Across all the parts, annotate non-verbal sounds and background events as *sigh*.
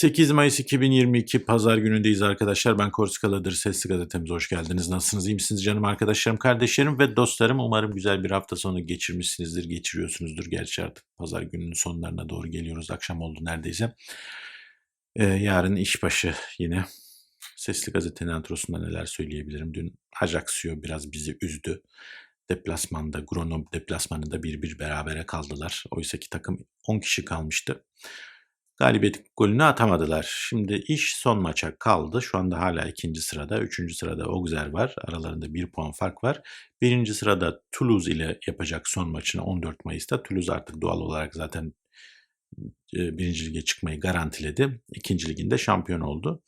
8 Mayıs 2022 Pazar günündeyiz arkadaşlar. Ben Korsikaladır Sesli Gazetemize hoş geldiniz. Nasılsınız? İyi misiniz canım arkadaşlarım, kardeşlerim ve dostlarım? Umarım güzel bir hafta sonu geçirmişsinizdir, geçiriyorsunuzdur. Gerçi artık Pazar gününün sonlarına doğru geliyoruz. Akşam oldu neredeyse. Ee, yarın işbaşı yine. Sesli Gazetenin antrosunda neler söyleyebilirim? Dün Ajaxio biraz bizi üzdü. Deplasmanda, Grenoble deplasmanında bir bir berabere kaldılar. Oysa ki takım 10 kişi kalmıştı galibiyet golünü atamadılar. Şimdi iş son maça kaldı. Şu anda hala ikinci sırada. Üçüncü sırada Auxerre var. Aralarında bir puan fark var. Birinci sırada Toulouse ile yapacak son maçını 14 Mayıs'ta. Toulouse artık doğal olarak zaten e, birinci lige çıkmayı garantiledi. İkinci liginde şampiyon oldu.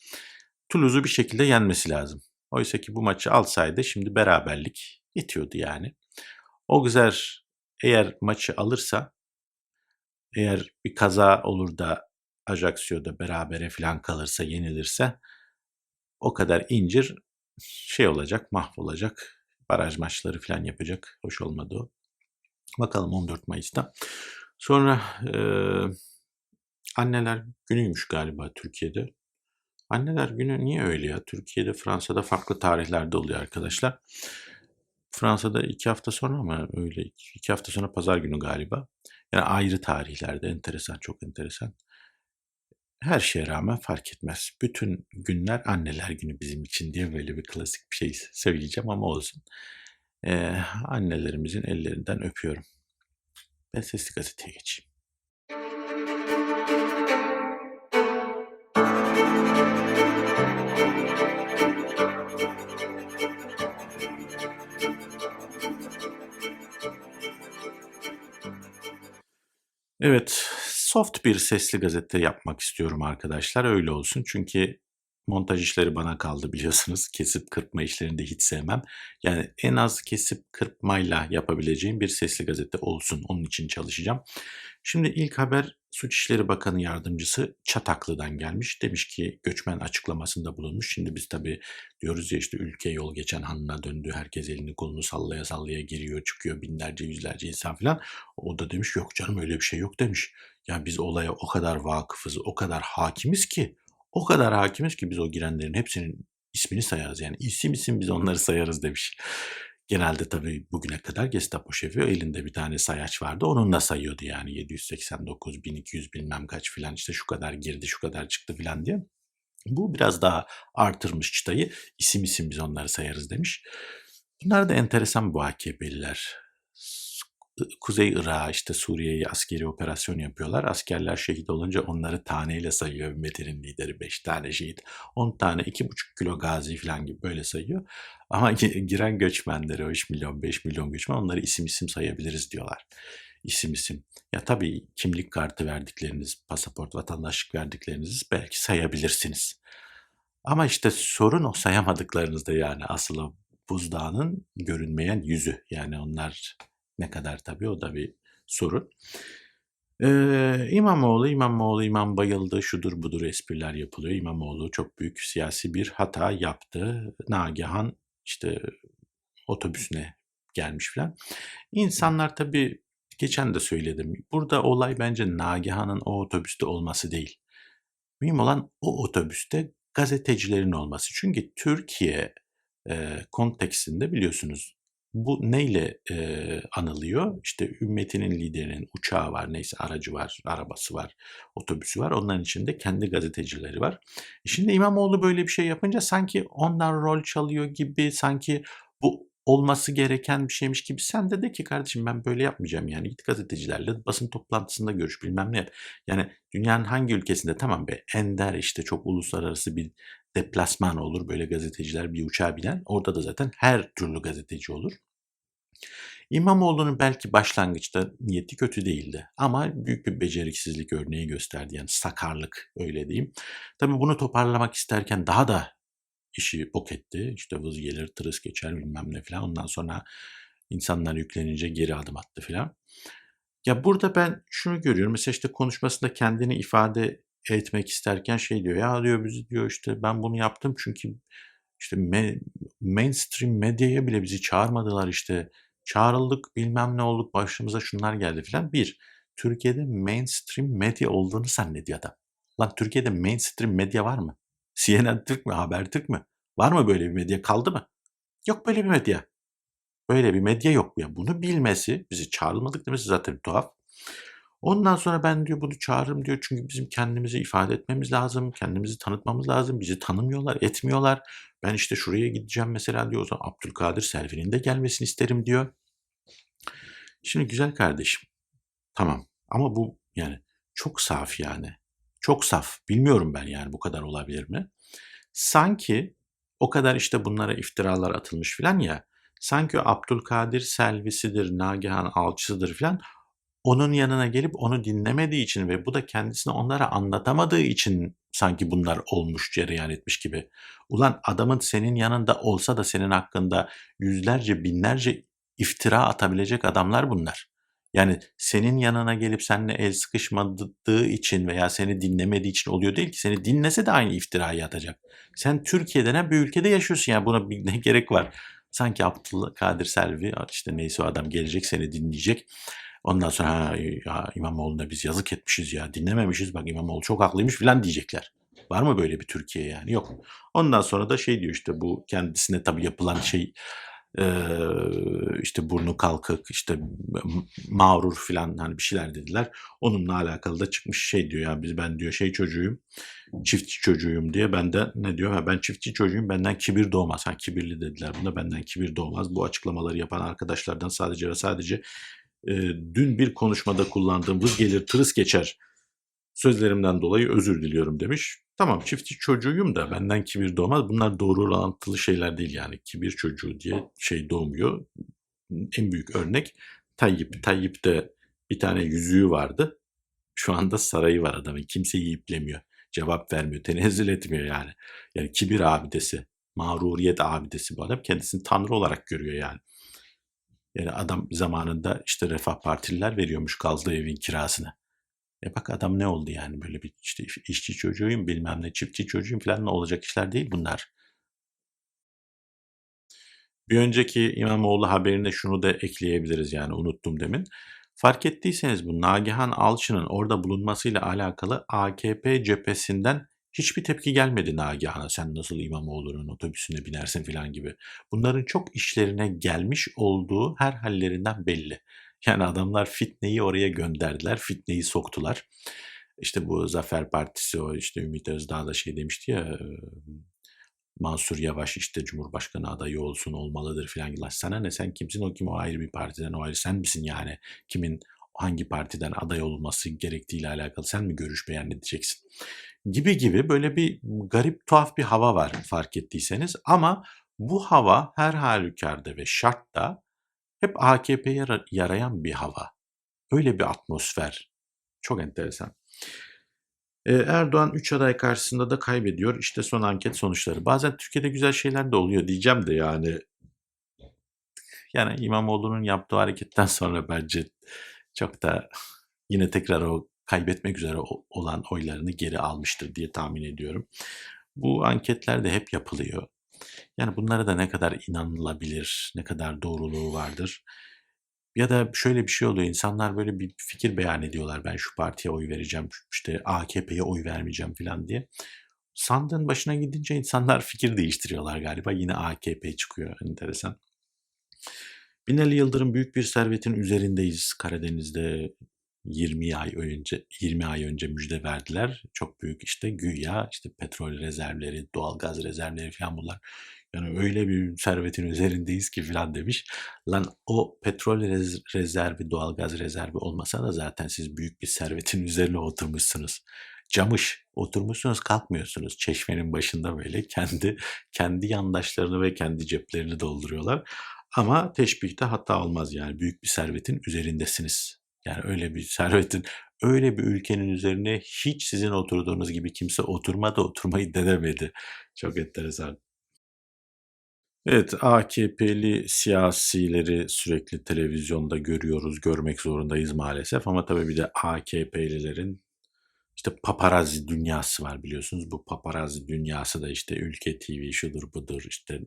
Toulouse'u bir şekilde yenmesi lazım. Oysa ki bu maçı alsaydı şimdi beraberlik yetiyordu yani. Auxerre eğer maçı alırsa eğer bir kaza olur da Ajaxio'da berabere falan kalırsa, yenilirse o kadar incir şey olacak, mahvolacak. Baraj maçları falan yapacak. Hoş olmadı o. Bakalım 14 Mayıs'ta. Sonra e, anneler günüymüş galiba Türkiye'de. Anneler günü niye öyle ya? Türkiye'de, Fransa'da farklı tarihlerde oluyor arkadaşlar. Fransa'da iki hafta sonra ama öyle iki hafta sonra pazar günü galiba. Yani ayrı tarihlerde enteresan, çok enteresan her şeye rağmen fark etmez. Bütün günler anneler günü bizim için diye böyle bir klasik bir şey söyleyeceğim ama olsun. Ee, annelerimizin ellerinden öpüyorum. Ben sesli gazeteye geçeyim. Evet, soft bir sesli gazete yapmak istiyorum arkadaşlar. Öyle olsun çünkü montaj işleri bana kaldı biliyorsunuz. Kesip kırpma işlerini de hiç sevmem. Yani en az kesip kırpmayla yapabileceğim bir sesli gazete olsun. Onun için çalışacağım. Şimdi ilk haber Suç İşleri Bakanı Yardımcısı Çataklı'dan gelmiş. Demiş ki göçmen açıklamasında bulunmuş. Şimdi biz tabii diyoruz ya işte ülke yol geçen hanına döndü. Herkes elini kolunu sallaya sallaya giriyor çıkıyor binlerce yüzlerce insan falan. O da demiş yok canım öyle bir şey yok demiş. Yani biz olaya o kadar vakıfız, o kadar hakimiz ki, o kadar hakimiz ki biz o girenlerin hepsinin ismini sayarız. Yani isim isim biz onları sayarız demiş. Genelde tabii bugüne kadar Gestapo şefi elinde bir tane sayaç vardı. Onunla sayıyordu yani 789, 1200 bilmem kaç filan işte şu kadar girdi, şu kadar çıktı filan diye. Bu biraz daha artırmış çıtayı. İsim isim biz onları sayarız demiş. Bunlar da enteresan bu AKP'liler. Kuzey Irak'a işte Suriye'ye askeri operasyon yapıyorlar. Askerler şehit olunca onları taneyle sayıyor. Ümmetinin lideri 5 tane şehit, 10 tane 2,5 kilo gazi falan gibi böyle sayıyor. Ama *laughs* giren göçmenleri o 3 milyon 5 milyon göçmen onları isim isim sayabiliriz diyorlar. İsim isim. Ya tabii kimlik kartı verdikleriniz, pasaport, vatandaşlık verdiklerinizi belki sayabilirsiniz. Ama işte sorun o sayamadıklarınızda yani asıl buzdağının görünmeyen yüzü. Yani onlar ne kadar tabii o da bir sorun. Ee, İmamoğlu, İmamoğlu, İmam bayıldı, şudur budur espriler yapılıyor. İmamoğlu çok büyük siyasi bir hata yaptı. Nagihan işte otobüsüne gelmiş falan. İnsanlar tabii geçen de söyledim. Burada olay bence Nagihan'ın o otobüste olması değil. Mühim olan o otobüste gazetecilerin olması. Çünkü Türkiye e, kontekstinde biliyorsunuz bu neyle e, anılıyor? İşte ümmetinin liderinin uçağı var, neyse aracı var, arabası var, otobüsü var. Onların içinde kendi gazetecileri var. E şimdi İmamoğlu böyle bir şey yapınca sanki onlar rol çalıyor gibi, sanki bu olması gereken bir şeymiş gibi sen de de ki kardeşim ben böyle yapmayacağım yani git gazetecilerle basın toplantısında görüş bilmem ne yap. Yani dünyanın hangi ülkesinde tamam be ender işte çok uluslararası bir deplasman olur böyle gazeteciler bir uçağa binen orada da zaten her türlü gazeteci olur. İmamoğlu'nun belki başlangıçta niyeti kötü değildi ama büyük bir beceriksizlik örneği gösterdi yani sakarlık öyle diyeyim. Tabii bunu toparlamak isterken daha da işi bok etti. İşte vız gelir, tırıs geçer bilmem ne falan. Ondan sonra insanlar yüklenince geri adım attı falan. Ya burada ben şunu görüyorum. Mesela işte konuşmasında kendini ifade etmek isterken şey diyor. Ya diyor bizi diyor işte ben bunu yaptım çünkü işte me, mainstream medyaya bile bizi çağırmadılar işte. Çağrıldık bilmem ne olduk başımıza şunlar geldi falan. Bir, Türkiye'de mainstream medya olduğunu zannediyor adam. Lan Türkiye'de mainstream medya var mı? CNN Türk mü? Habertürk mü? Var mı böyle bir medya? Kaldı mı? Yok böyle bir medya. Böyle bir medya yok. Ya bunu bilmesi, bizi çağrılmadık demesi zaten tuhaf. Ondan sonra ben diyor bunu çağırırım diyor çünkü bizim kendimizi ifade etmemiz lazım, kendimizi tanıtmamız lazım. Bizi tanımıyorlar, etmiyorlar. Ben işte şuraya gideceğim mesela diyor o zaman Abdülkadir Selvi'nin de gelmesini isterim diyor. Şimdi güzel kardeşim. Tamam ama bu yani çok saf yani. Çok saf. Bilmiyorum ben yani bu kadar olabilir mi? Sanki o kadar işte bunlara iftiralar atılmış filan ya. Sanki Abdülkadir Selvi'sidir, Nagihan Alçı'dır filan. Onun yanına gelip onu dinlemediği için ve bu da kendisini onlara anlatamadığı için sanki bunlar olmuş, cereyan etmiş gibi. Ulan adamın senin yanında olsa da senin hakkında yüzlerce, binlerce iftira atabilecek adamlar bunlar. Yani senin yanına gelip seninle el sıkışmadığı için veya seni dinlemediği için oluyor değil ki. Seni dinlese de aynı iftirayı atacak. Sen Türkiye denen bir ülkede yaşıyorsun yani buna ne gerek var? Sanki Abdülkadir Selvi işte neyse o adam gelecek seni dinleyecek. Ondan sonra ha, ya İmamoğlu'na biz yazık etmişiz ya dinlememişiz bak İmamoğlu çok haklıymış filan diyecekler. Var mı böyle bir Türkiye yani? Yok. Ondan sonra da şey diyor işte bu kendisine tabii yapılan şey işte burnu kalkık işte mağrur filan hani bir şeyler dediler. Onunla alakalı da çıkmış şey diyor ya biz ben diyor şey çocuğuyum çiftçi çocuğuyum diye ben de ne diyor ha ben çiftçi çocuğuyum benden kibir doğmaz. Ha kibirli dediler bunda benden kibir doğmaz. Bu açıklamaları yapan arkadaşlardan sadece ve sadece e, dün bir konuşmada kullandığım vız gelir tırıs geçer sözlerimden dolayı özür diliyorum demiş. Tamam çiftçi çocuğuyum da benden kibir doğmaz. Bunlar doğru orantılı şeyler değil yani. Kibir çocuğu diye şey doğmuyor. En büyük örnek Tayyip. Tayyip'te bir tane yüzüğü vardı. Şu anda sarayı var adamın. Kimseyi iplemiyor. Cevap vermiyor. Tenezzül etmiyor yani. Yani kibir abidesi. Mağruriyet abidesi bu adam. Kendisini tanrı olarak görüyor yani. Yani adam zamanında işte Refah Partililer veriyormuş kaldığı evin kirasını. E bak adam ne oldu yani böyle bir işte işçi çocuğuyum bilmem ne çiftçi çocuğuyum falan ne olacak işler değil bunlar. Bir önceki İmamoğlu haberine şunu da ekleyebiliriz yani unuttum demin. Fark ettiyseniz bu Nagihan Alçı'nın orada bulunmasıyla alakalı AKP cephesinden hiçbir tepki gelmedi Nagihan'a. Sen nasıl İmamoğlu'nun otobüsüne binersin falan gibi. Bunların çok işlerine gelmiş olduğu her hallerinden belli. Yani adamlar fitneyi oraya gönderdiler, fitneyi soktular. İşte bu Zafer Partisi o işte Ümit Özdağ da şey demişti ya Mansur Yavaş işte Cumhurbaşkanı adayı olsun olmalıdır filan. Sana ne sen kimsin o kim o ayrı bir partiden o ayrı sen misin yani kimin hangi partiden aday olması gerektiğiyle alakalı sen mi görüş beyan edeceksin? Gibi gibi böyle bir garip tuhaf bir hava var fark ettiyseniz ama bu hava her halükarda ve şartta hep AKP'ye yarayan bir hava. Öyle bir atmosfer. Çok enteresan. Ee, Erdoğan 3 aday karşısında da kaybediyor. İşte son anket sonuçları. Bazen Türkiye'de güzel şeyler de oluyor diyeceğim de yani. Yani İmamoğlu'nun yaptığı hareketten *laughs* sonra bence çok da yine tekrar o kaybetmek üzere olan oylarını geri almıştır diye tahmin ediyorum. Bu anketler de hep yapılıyor. Yani bunlara da ne kadar inanılabilir, ne kadar doğruluğu vardır. Ya da şöyle bir şey oluyor. İnsanlar böyle bir fikir beyan ediyorlar. Ben şu partiye oy vereceğim, işte AKP'ye oy vermeyeceğim falan diye. Sandığın başına gidince insanlar fikir değiştiriyorlar galiba. Yine AKP çıkıyor enteresan. Binali Yıldırım büyük bir servetin üzerindeyiz. Karadeniz'de 20 ay önce 20 ay önce müjde verdiler. Çok büyük işte güya işte petrol rezervleri, doğal gaz rezervleri falan bunlar. Yani öyle bir servetin üzerindeyiz ki falan demiş. Lan o petrol rez- rezervi, doğal gaz rezervi olmasa da zaten siz büyük bir servetin *laughs* üzerine oturmuşsunuz. Camış oturmuşsunuz kalkmıyorsunuz. Çeşmenin başında böyle kendi kendi yandaşlarını ve kendi ceplerini dolduruyorlar. Ama teşbihte hatta olmaz yani büyük bir servetin üzerindesiniz. Yani öyle bir *laughs* servetin, öyle bir ülkenin üzerine hiç sizin oturduğunuz gibi kimse oturmadı, oturmayı denemedi. Çok enteresan. Evet, AKP'li siyasileri sürekli televizyonda görüyoruz, görmek zorundayız maalesef. Ama tabii bir de AKP'lilerin İşte paparazzi dünyası var biliyorsunuz. Bu paparazzi dünyası da işte Ülke TV şudur budur işte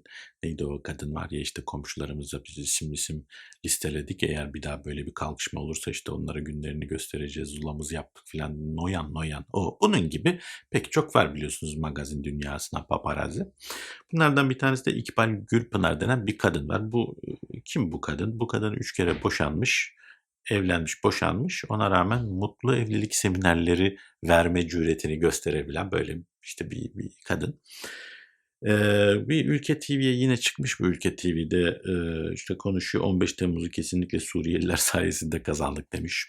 neydi o kadın var ya işte komşularımızla biz isim isim listeledik. Eğer bir daha böyle bir kalkışma olursa işte onlara günlerini göstereceğiz. Zulamız yaptık filan. Noyan noyan. O bunun gibi pek çok var biliyorsunuz magazin dünyasına paparazzi. Bunlardan bir tanesi de İkbal Gülpınar denen bir kadın var. Bu kim bu kadın? Bu kadın üç kere boşanmış evlenmiş, boşanmış. Ona rağmen mutlu evlilik seminerleri verme cüretini gösterebilen böyle işte bir, bir kadın. Ee, bir Ülke TV'ye yine çıkmış bu Ülke TV'de e, işte konuşuyor 15 Temmuz'u kesinlikle Suriyeliler *laughs* sayesinde kazandık demiş.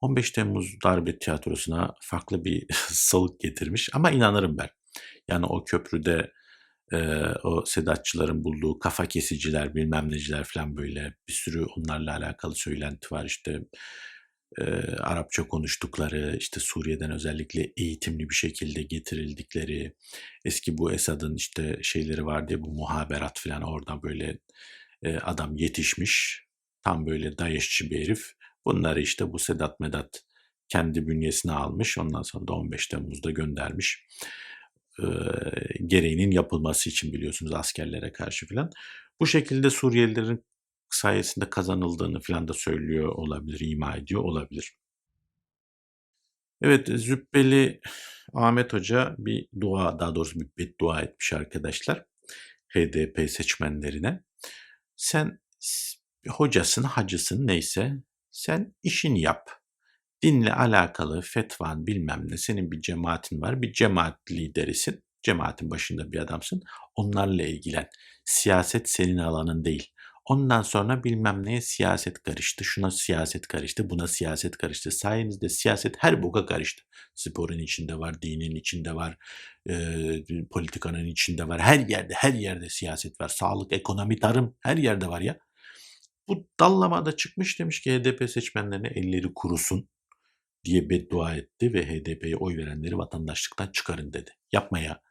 15 Temmuz darbe tiyatrosuna farklı bir *laughs* soluk getirmiş ama inanırım ben. Yani o köprüde e, o Sedatçıların bulduğu kafa kesiciler bilmem neciler falan böyle bir sürü onlarla alakalı söylenti var. İşte e, Arapça konuştukları işte Suriye'den özellikle eğitimli bir şekilde getirildikleri eski bu Esad'ın işte şeyleri vardı ya bu muhaberat falan orada böyle e, adam yetişmiş tam böyle DAEŞ'çi bir herif. Bunları işte bu Sedat Medat kendi bünyesine almış ondan sonra da 15 Temmuz'da göndermiş gereğinin yapılması için biliyorsunuz askerlere karşı filan. Bu şekilde Suriyelilerin sayesinde kazanıldığını filan da söylüyor olabilir, ima ediyor olabilir. Evet, Zübbeli Ahmet Hoca bir dua, daha doğrusu bir beddua etmiş arkadaşlar. HDP seçmenlerine. Sen hocasın, hacısın neyse sen işini yap dinle alakalı fetvan bilmem ne senin bir cemaatin var bir cemaat liderisin cemaatin başında bir adamsın. Onlarla ilgilen. Siyaset senin alanın değil. Ondan sonra bilmem neye siyaset karıştı şuna siyaset karıştı buna siyaset karıştı. Sayenizde siyaset her boka karıştı. Sporun içinde var dinin içinde var e, politikanın içinde var. Her yerde her yerde siyaset var. Sağlık ekonomi tarım her yerde var ya. Bu dallamada çıkmış demiş ki HDP seçmenlerine elleri kurusun diye beddua etti ve HDP'ye oy verenleri vatandaşlıktan çıkarın dedi. Yapmaya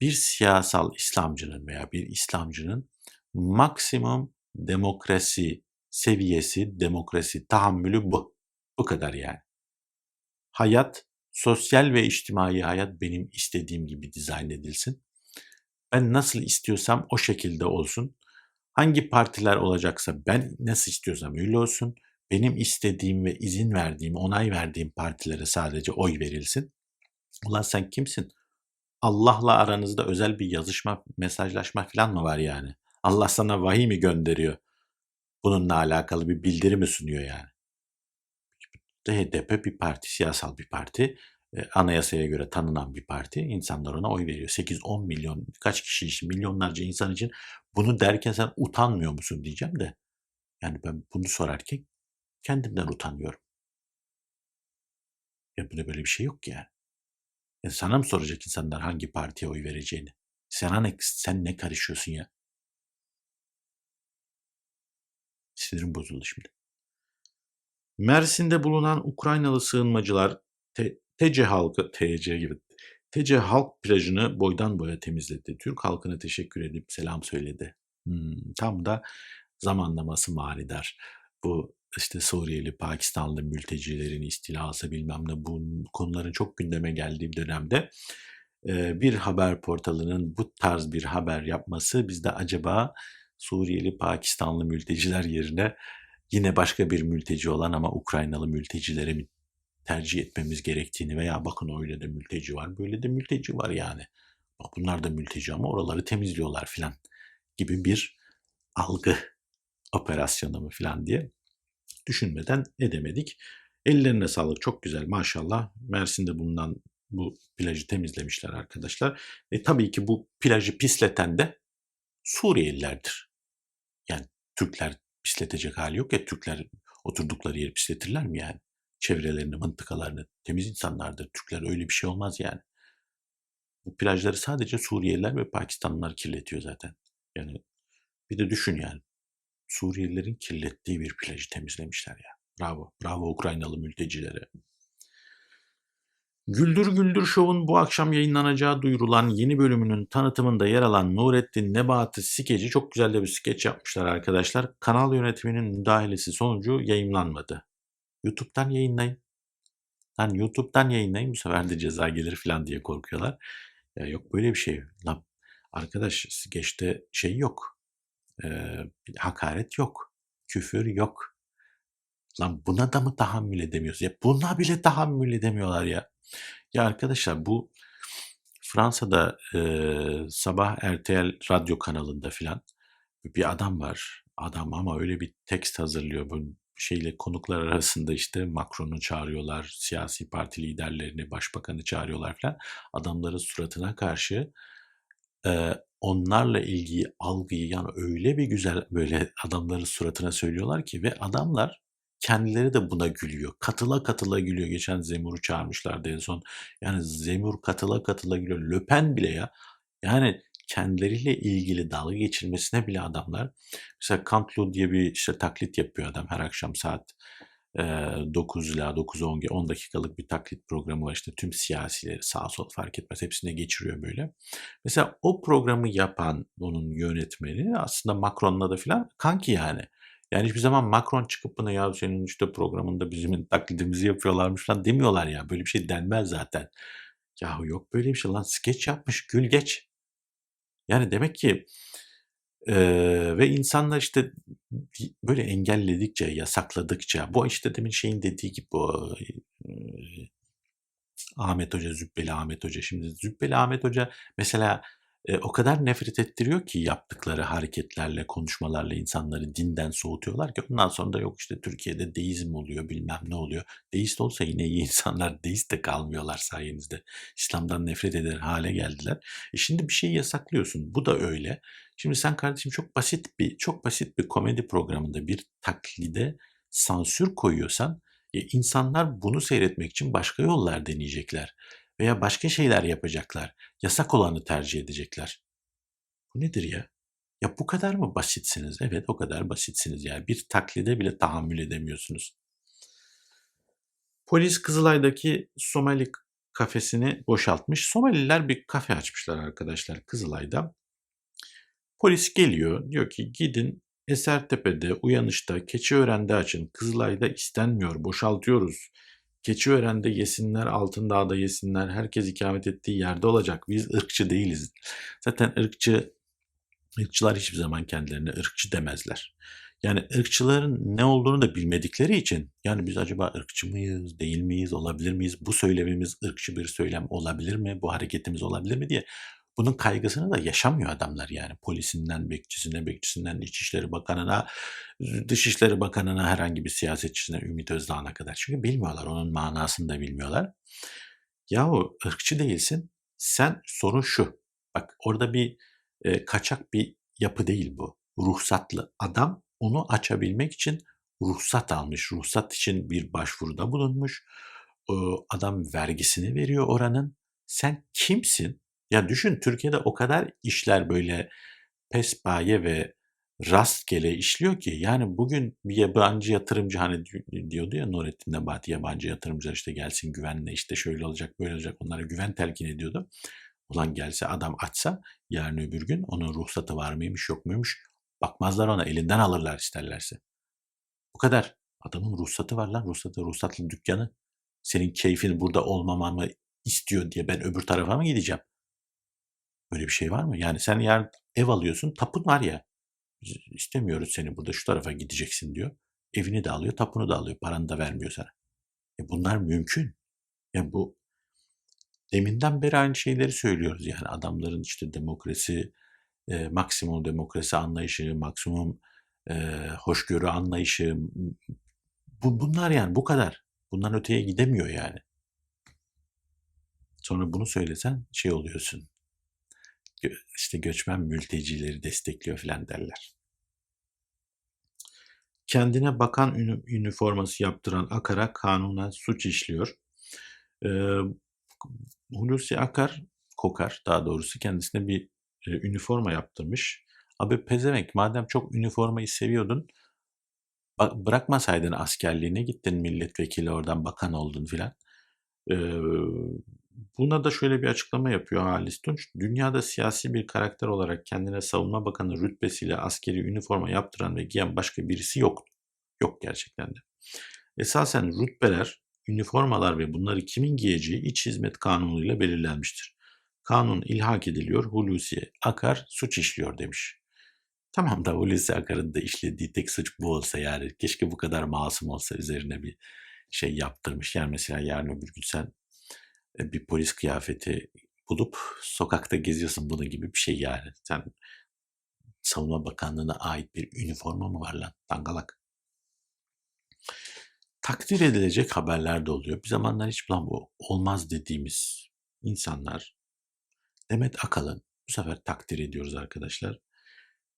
bir siyasal İslamcının veya bir İslamcının maksimum demokrasi seviyesi, demokrasi tahammülü bu. Bu kadar yani. Hayat, sosyal ve içtimai hayat benim istediğim gibi dizayn edilsin. Ben nasıl istiyorsam o şekilde olsun. Hangi partiler olacaksa ben nasıl istiyorsam öyle olsun benim istediğim ve izin verdiğim, onay verdiğim partilere sadece oy verilsin. Ulan sen kimsin? Allah'la aranızda özel bir yazışma, mesajlaşma falan mı var yani? Allah sana vahiy mi gönderiyor? Bununla alakalı bir bildiri mi sunuyor yani? HDP bir parti, siyasal bir parti. Anayasaya göre tanınan bir parti. İnsanlar ona oy veriyor. 8-10 milyon, kaç kişi için, milyonlarca insan için bunu derken sen utanmıyor musun diyeceğim de. Yani ben bunu sorarken Kendimden utanıyorum. Ya burada böyle bir şey yok ki yani. yani. Sana mı soracak insanlar hangi partiye oy vereceğini? Sana ne, sen ne karışıyorsun ya? Sinirim bozuldu şimdi. Mersin'de bulunan Ukraynalı sığınmacılar TC halkı, TC gibi TC halk plajını boydan boya temizledi. Türk halkına teşekkür edip selam söyledi. Hmm, tam da zamanlaması manidar. Bu işte Suriyeli, Pakistanlı mültecilerin istilası bilmem ne bu konuların çok gündeme geldiği dönemde bir haber portalının bu tarz bir haber yapması bizde acaba Suriyeli, Pakistanlı mülteciler yerine yine başka bir mülteci olan ama Ukraynalı mültecilere mi tercih etmemiz gerektiğini veya bakın öyle de mülteci var, böyle de mülteci var yani. Bak bunlar da mülteci ama oraları temizliyorlar filan gibi bir algı operasyonu mu filan diye düşünmeden edemedik. Ellerine sağlık çok güzel maşallah. Mersin'de bulunan bu plajı temizlemişler arkadaşlar. E, tabii ki bu plajı pisleten de Suriyelilerdir. Yani Türkler pisletecek hali yok ya Türkler oturdukları yeri pisletirler mi yani? Çevrelerini, mıntıkalarını temiz insanlardır. Türkler öyle bir şey olmaz yani. Bu plajları sadece Suriyeliler ve Pakistanlılar kirletiyor zaten. Yani bir de düşün yani. Suriyelilerin kirlettiği bir plajı temizlemişler ya. Bravo. Bravo Ukraynalı mültecilere. Güldür Güldür Show'un bu akşam yayınlanacağı duyurulan yeni bölümünün tanıtımında yer alan Nurettin Nebati skeci çok güzel de bir skeç yapmışlar arkadaşlar. Kanal yönetiminin müdahalesi sonucu yayınlanmadı. YouTube'dan yayınlayın. Lan YouTube'dan yayınlayın bu sefer de ceza gelir falan diye korkuyorlar. Ya yok böyle bir şey. Lan arkadaş skeçte şey yok. Eee, hakaret yok. Küfür yok. Lan buna da mı tahammül edemiyoruz? Ya buna bile tahammül edemiyorlar ya. Ya arkadaşlar bu Fransa'da eee, sabah RTL radyo kanalında filan bir adam var. Adam ama öyle bir tekst hazırlıyor. Bu şeyle konuklar arasında işte Macron'u çağırıyorlar, siyasi parti liderlerini, başbakanı çağırıyorlar falan. Adamların suratına karşı eee, onlarla ilgili algıyı yani öyle bir güzel böyle adamların suratına söylüyorlar ki ve adamlar kendileri de buna gülüyor. Katıla katıla gülüyor. Geçen Zemur'u çağırmışlardı en son. Yani Zemur katıla katıla gülüyor. Le Pen bile ya. Yani kendileriyle ilgili dalga geçirmesine bile adamlar mesela Kantlu diye bir işte taklit yapıyor adam her akşam saat 9 ila 9-10 10 dakikalık bir taklit programı var işte tüm siyasileri sağ sol fark etmez hepsine geçiriyor böyle. Mesela o programı yapan onun yönetmeni aslında Macron'la da filan kanki yani. Yani hiçbir zaman Macron çıkıp buna ya senin işte programında bizim taklidimizi yapıyorlarmış falan demiyorlar ya. Böyle bir şey denmez zaten. Yahu yok böyle bir şey lan skeç yapmış gül geç. Yani demek ki eee, ve insanlar işte böyle engelledikçe, yasakladıkça bu işte demin şeyin dediği gibi bu eee, Ahmet Hoca, Zübbeli Ahmet Hoca. Şimdi Zübbeli Ahmet Hoca mesela e, o kadar nefret ettiriyor ki yaptıkları hareketlerle, konuşmalarla insanları dinden soğutuyorlar ki ondan sonra da yok işte Türkiye'de deizm oluyor bilmem ne oluyor. Deist olsa yine iyi insanlar *laughs* deist de kalmıyorlar sayenizde. İslam'dan nefret eder hale geldiler. E şimdi bir şey yasaklıyorsun. Bu da öyle. Şimdi sen kardeşim çok basit bir çok basit bir komedi programında bir taklide sansür koyuyorsan e, insanlar bunu seyretmek için başka yollar deneyecekler veya başka şeyler yapacaklar. Yasak olanı tercih edecekler. Bu nedir ya? Ya bu kadar mı basitsiniz? Evet o kadar basitsiniz yani. Bir taklide bile tahammül edemiyorsunuz. Polis Kızılay'daki Somali kafesini boşaltmış. Somaliler bir kafe açmışlar arkadaşlar Kızılay'da. Polis geliyor diyor ki gidin Esertepe'de, Uyanış'ta, Keçiören'de açın. Kızılay'da istenmiyor, boşaltıyoruz. Keçiören'de yesinler, Altındağ'da yesinler. Herkes ikamet ettiği yerde olacak. Biz ırkçı değiliz. Zaten ırkçı ırkçılar hiçbir zaman kendilerine ırkçı demezler. Yani ırkçıların ne olduğunu da bilmedikleri için yani biz acaba ırkçı mıyız, değil miyiz, olabilir miyiz? Bu söylemimiz ırkçı bir söylem olabilir mi? Bu hareketimiz olabilir mi diye bunun kaygısını da yaşamıyor adamlar yani. Polisinden, bekçisine, bekçisinden, İçişleri Bakanı'na, Dışişleri Bakanı'na, herhangi bir siyasetçisine, Ümit Özdağ'ına kadar. Çünkü bilmiyorlar, onun manasını da bilmiyorlar. Yahu ırkçı değilsin, sen sorun şu. Bak orada bir e, kaçak bir yapı değil bu. Ruhsatlı adam onu açabilmek için ruhsat almış. Ruhsat için bir başvuruda bulunmuş. O adam vergisini veriyor oranın. Sen kimsin? Ya düşün Türkiye'de o kadar işler böyle pespaye ve rastgele işliyor ki yani bugün bir yabancı yatırımcı hani diyordu ya Nurettin Nebati yabancı yatırımcılar işte gelsin güvenle işte şöyle olacak böyle olacak onlara güven telkin ediyordu. Ulan gelse adam açsa yarın öbür gün onun ruhsatı var mıymış yok muymuş bakmazlar ona elinden alırlar isterlerse. Bu kadar. Adamın ruhsatı var lan ruhsatı ruhsatlı dükkanı. Senin keyfini burada olmamamı istiyor diye ben öbür tarafa mı gideceğim? Böyle bir şey var mı? Yani sen yer ev alıyorsun, tapun var ya. İstemiyoruz seni burada şu tarafa gideceksin diyor. Evini de alıyor, tapunu da alıyor. Paranı da vermiyor sana. E bunlar mümkün. Yani bu deminden beri aynı şeyleri söylüyoruz. Yani adamların işte demokrasi, e, maksimum demokrasi anlayışı, maksimum e, hoşgörü anlayışı. Bu, bunlar yani bu kadar. Bundan öteye gidemiyor yani. Sonra bunu söylesen şey oluyorsun işte göçmen mültecileri destekliyor filan derler. Kendine bakan üniforması yaptıran Akar'a kanunen suç işliyor. Ee, Hulusi Akar, Kokar daha doğrusu kendisine bir e, üniforma yaptırmış. Abi pezevenk madem çok üniformayı seviyordun bırakmasaydın askerliğine gittin milletvekili oradan bakan oldun filan. Ee, Buna da şöyle bir açıklama yapıyor Halis Tunç. Dünyada siyasi bir karakter olarak kendine savunma bakanı rütbesiyle askeri üniforma yaptıran ve giyen başka birisi yok. Yok gerçekten de. Esasen rütbeler üniformalar ve bunları kimin giyeceği iç hizmet kanunuyla belirlenmiştir. Kanun ilhak ediliyor, Hulusi Akar suç işliyor demiş. Tamam da Hulusi Akar'ın da işlediği tek suç bu olsa yani. Keşke bu kadar masum olsa üzerine bir şey yaptırmış. Yani mesela yarın öbür gün sen bir polis kıyafeti bulup sokakta geziyorsun bunun gibi bir şey yani. Sen Savunma Bakanlığı'na ait bir üniforma mı var lan? Dangalak. Takdir edilecek haberler de oluyor. Bir zamanlar hiç lan bu olmaz dediğimiz insanlar Demet Akalın bu sefer takdir ediyoruz arkadaşlar.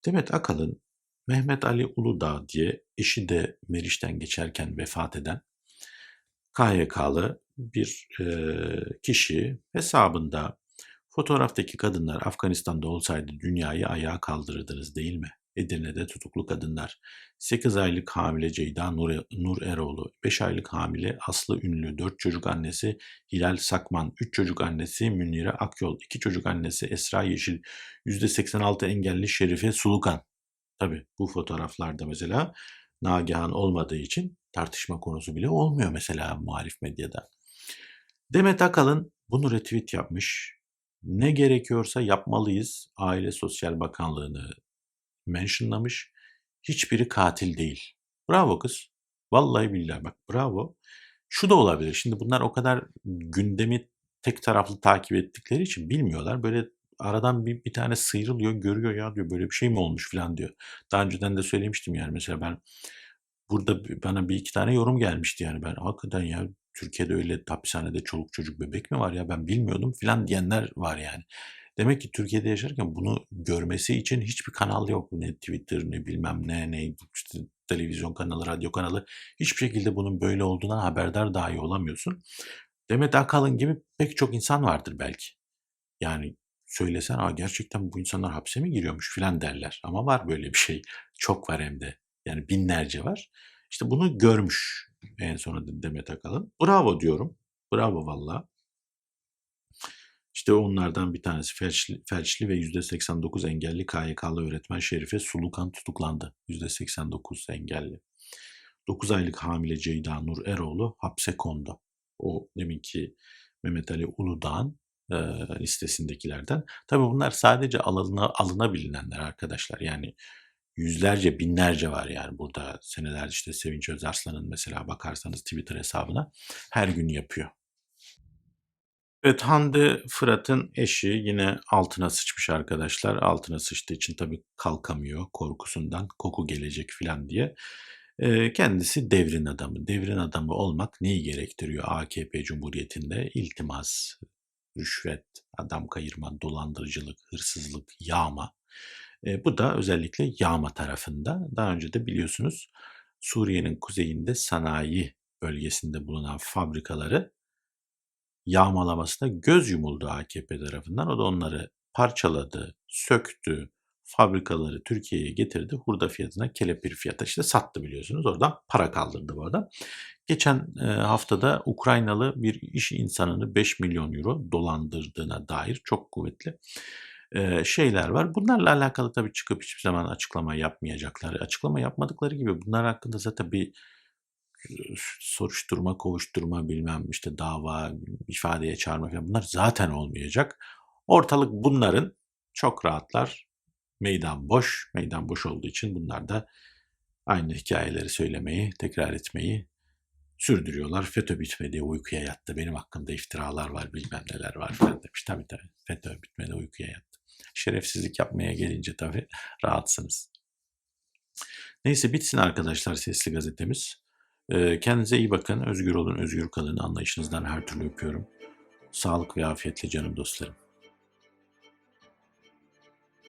Demet Akalın Mehmet Ali Uludağ diye eşi de Meriç'ten geçerken vefat eden KYK'lı bir e, kişi hesabında fotoğraftaki kadınlar Afganistan'da olsaydı dünyayı ayağa kaldırırdınız değil mi? Edirne'de tutuklu kadınlar. 8 aylık hamile Ceyda Nur, Nur Eroğlu, 5 aylık hamile Aslı Ünlü, 4 çocuk annesi Hilal Sakman, 3 çocuk annesi Münire Akyol, 2 çocuk annesi Esra Yeşil, %86 engelli Şerife Sulukan. Tabi bu fotoğraflarda mesela Nagihan olmadığı için tartışma konusu bile olmuyor mesela muhalif medyada. Demet Akalın bunu retweet yapmış. Ne gerekiyorsa yapmalıyız. Aile Sosyal Bakanlığı'nı mentionlamış. Hiçbiri katil değil. Bravo kız. Vallahi billahi bak bravo. Şu da olabilir. Şimdi bunlar o kadar gündemi tek taraflı takip ettikleri için bilmiyorlar. Böyle aradan bir, bir tane sıyrılıyor, görüyor ya diyor böyle bir şey mi olmuş falan diyor. Daha önceden de söylemiştim yani mesela ben burada bana bir iki tane yorum gelmişti yani ben hakikaten ya Türkiye'de öyle hapishanede çoluk çocuk bebek mi var ya ben bilmiyordum falan diyenler var yani. Demek ki Türkiye'de yaşarken bunu görmesi için hiçbir kanal yok. Ne Twitter ne bilmem ne ne işte televizyon kanalı, radyo kanalı hiçbir şekilde bunun böyle olduğundan haberdar dahi olamıyorsun. Demet Akalın gibi pek çok insan vardır belki. Yani söylesen Aa, gerçekten bu insanlar hapse mi giriyormuş filan derler. Ama var böyle bir şey. Çok var hem de. Yani binlerce var. İşte bunu görmüş en sonunda Demet Akalın. Bravo diyorum. Bravo valla. İşte onlardan bir tanesi felçli, felçli ve %89 engelli KYK'lı öğretmen Şerife Sulukan tutuklandı. %89 engelli. 9 aylık hamile Ceyda Nur Eroğlu hapse kondu. O deminki Mehmet Ali Uludağ'ın e, listesindekilerden. Tabii bunlar sadece alına, alınabilinenler arkadaşlar. Yani yüzlerce, binlerce var yani burada senelerce işte Sevinç Özarslan'ın mesela bakarsanız Twitter hesabına her gün yapıyor. Evet Hande Fırat'ın eşi yine altına sıçmış arkadaşlar. Altına sıçtığı için tabii kalkamıyor korkusundan koku gelecek filan diye. Kendisi devrin adamı. Devrin adamı olmak neyi gerektiriyor AKP Cumhuriyeti'nde? İltimas, rüşvet, adam kayırma, dolandırıcılık, hırsızlık, yağma. E, bu da özellikle yağma tarafında. Daha önce de biliyorsunuz Suriye'nin kuzeyinde sanayi bölgesinde bulunan fabrikaları yağmalamasına göz yumuldu AKP tarafından. O da onları parçaladı, söktü, fabrikaları Türkiye'ye getirdi. Hurda fiyatına kelepir fiyata işte sattı biliyorsunuz. Oradan para kaldırdı bu adam. Geçen haftada Ukraynalı bir iş insanını 5 milyon euro dolandırdığına dair çok kuvvetli şeyler var. Bunlarla alakalı tabii çıkıp hiçbir zaman açıklama yapmayacaklar. Açıklama yapmadıkları gibi bunlar hakkında zaten bir soruşturma, kovuşturma bilmem işte dava, ifadeye çağırma falan bunlar zaten olmayacak. Ortalık bunların çok rahatlar. Meydan boş. Meydan boş olduğu için bunlar da aynı hikayeleri söylemeyi, tekrar etmeyi sürdürüyorlar. FETÖ bitmedi, uykuya yattı. Benim hakkımda iftiralar var, bilmem neler var falan demiş. Tabii tabii FETÖ bitmedi, uykuya yattı. Şerefsizlik yapmaya gelince tabii *laughs* rahatsınız. Neyse bitsin arkadaşlar sesli gazetemiz. Kendinize iyi bakın. Özgür olun, özgür kalın. Anlayışınızdan her türlü öpüyorum. Sağlık ve afiyetle canım dostlarım.